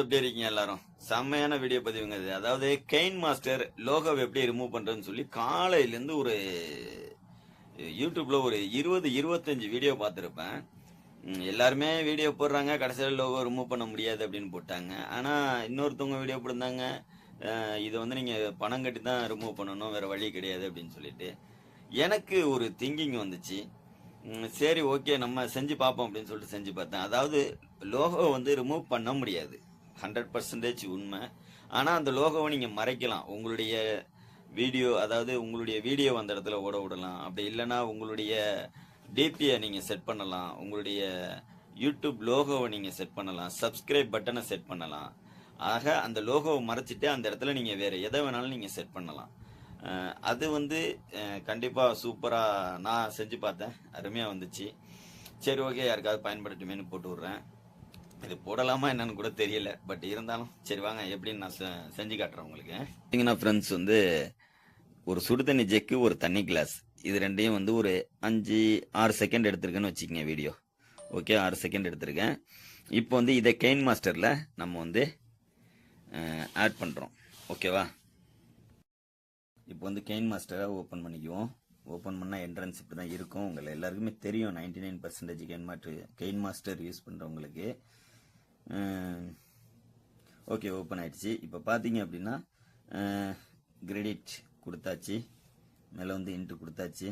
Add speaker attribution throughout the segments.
Speaker 1: எப்படி இருக்கீங்க எல்லாரும்? செம்மையான வீடியோ பதிவுங்க இது அதாவது கெயின் மாஸ்டர் லோகோவை எப்படி ரிமூவ் பண்ணுறதுன்னு சொல்லி காலையிலேருந்து ஒரு யூடியூப்பில் ஒரு இருபது இருபத்தஞ்சி வீடியோ பார்த்துருப்பேன். எல்லாருமே வீடியோ போடுறாங்க. கடைசியில் லோகோ ரிமூவ் பண்ண முடியாது அப்படின்னு போட்டாங்க. ஆனால் இன்னொருத்தவங்க வீடியோ போட்டிருந்தாங்க. இதை வந்து நீங்கள் பணம் கட்டி தான் ரிமூவ் பண்ணணும். வேறு வழி கிடையாது அப்படின்னு சொல்லிட்டு. எனக்கு ஒரு திங்கிங் வந்துச்சு. சரி ஓகே நம்ம செஞ்சு பார்ப்போம் அப்படின்னு சொல்லிட்டு செஞ்சு பார்த்தேன். அதாவது லோகோ வந்து ரிமூவ் பண்ண முடியாது. ஹண்ட்ரட் பர்சன்டேஜ் உண்மை. ஆனால் அந்த லோகோவை நீங்கள் மறைக்கலாம். உங்களுடைய வீடியோ அதாவது உங்களுடைய வீடியோ அந்த இடத்துல ஓட விடலாம். அப்படி இல்லைன்னா உங்களுடைய டிபியை நீங்கள் செட் பண்ணலாம். உங்களுடைய யூடியூப் லோகோவை நீங்கள் செட் பண்ணலாம். சப்ஸ்கிரைப் பட்டனை செட் பண்ணலாம். ஆக அந்த லோகோவை மறைச்சிட்டு அந்த இடத்துல நீங்கள் வேறு எதை வேணாலும் நீங்கள் செட் பண்ணலாம். அது வந்து கண்டிப்பாக சூப்பராக நான் செஞ்சு பார்த்தேன். அருமையாக வந்துச்சு. சரி ஓகே யாருக்காவது பயன்படுத்துமேனு போட்டு விட்றேன். இது போடலாமா என்னன்னு கூட தெரியல. பட் இருந்தாலும் சரி வாங்க எப்படின்னு நான் செ- செஞ்சு காட்டுறேன் உங்களுக்கு. பார்த்தீங்கன்னா ஃப்ரெண்ட்ஸ் வந்து ஒரு சுடு தண்ணி ஜெக்கு ஒரு தண்ணி கிளாஸ் இது ரெண்டையும் வந்து ஒரு அஞ்சு ஆறு செகண்ட் எடுத்திருக்கேன்னு வச்சுக்கோங்க வீடியோ ஓகே ஆறு செகண்ட் எடுத்திருக்கேன். இப்போ வந்து இதை கெயின் மாஸ்டரில் நம்ம வந்து ஆட் பண்ணுறோம் ஓகேவா இப்போ வந்து கெயின் மாஸ்டரை ஓப்பன் பண்ணிக்குவோம். ஓப்பன் பண்ணால் என்ட்ரன்ஸ் இப்படி தான் இருக்கும். உங்களை எல்லாருக்குமே தெரியும். Ninety nine percentage gain master gain master use பண்ணுறவங்களுக்கு ஓகே ஓப்பன் ஆகிடுச்சி இப்போ பார்த்தீங்க அப்படின்னா கிரெடிட் கொடுத்தாச்சு. மேலே வந்து இன்ட்டு கொடுத்தாச்சு.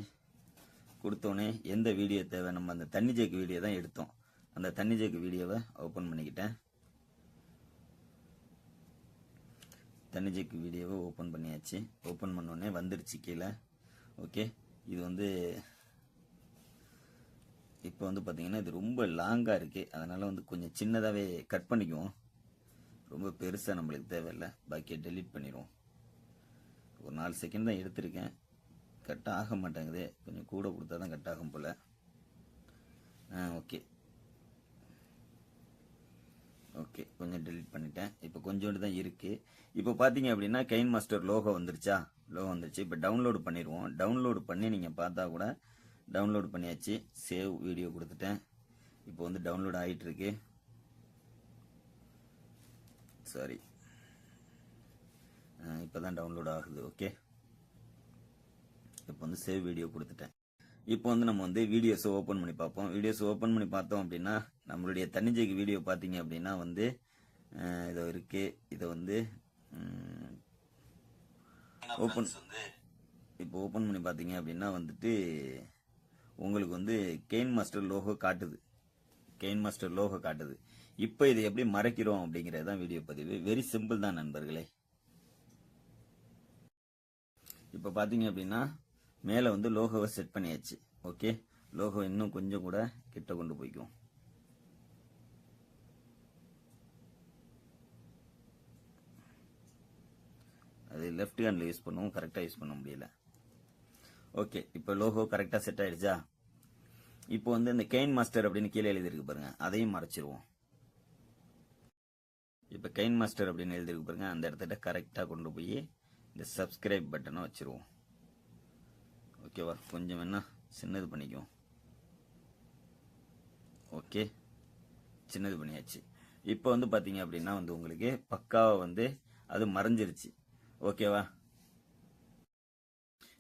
Speaker 1: கொடுத்தோன்னே எந்த வீடியோ தேவை? நம்ம அந்த தண்ணி ஜேக்கு வீடியோ தான் எடுத்தோம். அந்த தண்ணி ஜேக்கு வீடியோவை ஓப்பன் பண்ணிக்கிட்டேன். தண்ணி ஜேக்கு வீடியோவை ஓப்பன் பண்ணியாச்சு. ஓப்பன் பண்ணோடனே வந்துருச்சு கீழே. ஓகே இது வந்து இப்போ வந்து பார்த்தீங்கன்னா இது ரொம்ப லாங்காக இருக்குது அதனால் வந்து கொஞ்சம் சின்னதாகவே கட் பண்ணிக்குவோம். ரொம்ப பெருசாக நம்மளுக்கு தேவையில்லை. பாக்கியை டெலீட் பண்ணிடுவோம். ஒரு நாலு செகண்ட் தான் எடுத்திருக்கேன். கட் ஆக மாட்டேங்குது. கொஞ்சம் கூட கொடுத்தா தான் கட் ஆகும் போல். ஆ ஓகே ஓகே கொஞ்சம் டெலிட் பண்ணிட்டேன். இப்போ கொஞ்சோண்டு தான் இருக்குது இப்போ பார்த்தீங்க அப்படின்னா கெயின் மாஸ்டர் லோகோ வந்துருச்சா? லோகோ வந்துருச்சு. இப்போ டவுன்லோடு பண்ணிடுவோம். டவுன்லோடு பண்ணி நீங்கள் பார்த்தா கூட டவுன்லோட் பண்ணியாச்சு. சேவ் வீடியோ கொடுத்துட்டேன். இப்போ வந்து டவுன்லோட் ஆகிட்டு இருக்கு சாரி இப்போ தான் டவுன்லோட் ஆகுது. ஓகே இப்போ வந்து சேவ் வீடியோ கொடுத்துட்டேன். இப்போ வந்து நம்ம வந்து வீடியோஸ் ஓப்பன் பண்ணி பார்ப்போம். வீடியோஸ் ஓப்பன் பண்ணி பார்த்தோம் அப்படின்னா நம்மளுடைய தன்னிஜைக்கு வீடியோ பார்த்தீங்க அப்படின்னா வந்து இதோ இருக்கு. இதை வந்து ஓப்பன் இப்போ ஓப்பன் பண்ணி பார்த்தீங்க அப்படின்னா வந்துட்டு உங்களுக்கு வந்து கெயின் மாஸ்டர் லோகோ காட்டுது. கெயின் மாஸ்டர் லோகோ காட்டுது. இப்போ இதை எப்படி மறைக்கிறோம் அப்படிங்கிறது தான் வீடியோ பதிவு. வெரி சிம்பிள் தான் நண்பர்களே. இப்போ பார்த்தீங்க அப்படின்னா மேலே வந்து லோகோவை செட் பண்ணியாச்சு. ஓகே லோகோ இன்னும் கொஞ்சம் கூட கிட்ட கொண்டு போய்க்குவோம். அது லெஃப்ட் ஹேண்டில் யூஸ் பண்ணுவோம். கரெக்டாக யூஸ் பண்ண முடியல. ஓகே இப்போ லோகோ கரெக்டாக செட் ஆயிடுச்சா? இப்போ வந்து இந்த கெயின் மாஸ்டர் அப்படின்னு கீழே எழுதியிருக்கு பாருங்க. அதையும் மறைச்சிருவோம். இப்போ கெயின் மாஸ்டர் அப்படின்னு எழுதியிருக்கு பாருங்க. அந்த இடத்துல கரெக்டாக கொண்டு போய் இந்த சப்ஸ்கிரைப் பட்டனை வச்சிருவோம். ஓகேவா கொஞ்சம் வேணா சின்னது பண்ணிக்குவோம். ஓகே சின்னது பண்ணியாச்சு. இப்போ வந்து பார்த்தீங்க அப்படின்னா வந்து உங்களுக்கு பக்காவாக வந்து அது மறைஞ்சிருச்சு. ஓகேவா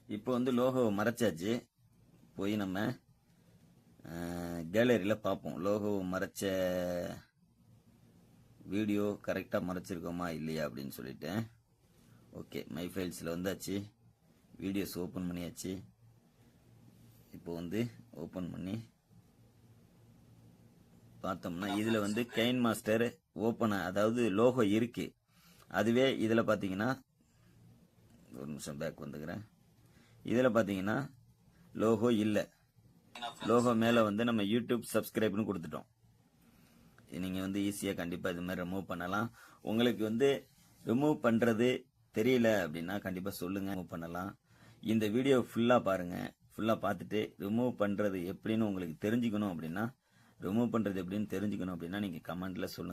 Speaker 1: இப்போ வந்து லோகோவை மறைச்சாச்சு. போய் நம்ம கேலரியில் பார்ப்போம். லோகோ மறைச்ச வீடியோ கரெக்டாக மறைச்சிருக்கோமா இல்லையா அப்படின்னு சொல்லிட்டு. ஓகே மை ஃபைல்ஸில் வந்தாச்சு. வீடியோஸ் ஓப்பன் பண்ணியாச்சு. இப்போ வந்து ஓப்பன் பண்ணி பார்த்தோம்னா இதில் வந்து கெயின் மாஸ்டர் ஓப்பன் அதாவது லோகோ இருக்கு. அதுவே இதில் பார்த்தீங்கன்னா ஒரு நிமிஷம் பேக் வந்துக்கிறேன். இதில் பார்த்தீங்கன்னா லோகோ இல்லை. லோகோ மேலே வந்து நம்ம யூடியூப் சப்ஸ்கிரைப்னு கொடுத்துட்டோம். நீங்கள் வந்து ஈஸியாக கண்டிப்பாக இது மாதிரி ரிமூவ் பண்ணலாம். உங்களுக்கு வந்து ரிமூவ் பண்ணுறது தெரியல அப்படின்னா கண்டிப்பாக சொல்லுங்கள் ரிமூவ் பண்ணலாம். இந்த வீடியோ ஃபுல்லாக பாருங்கள் ஃபுல்லாக பார்த்துட்டு ரிமூவ் பண்ணுறது எப்படின்னு உங்களுக்கு தெரிஞ்சுக்கணும் அப்படின்னா ரிமூவ் பண்ணுறது எப்படின்னு தெரிஞ்சுக்கணும் அப்படின்னா நீங்கள் கமெண்ட்டில் சொல்லுங்கள்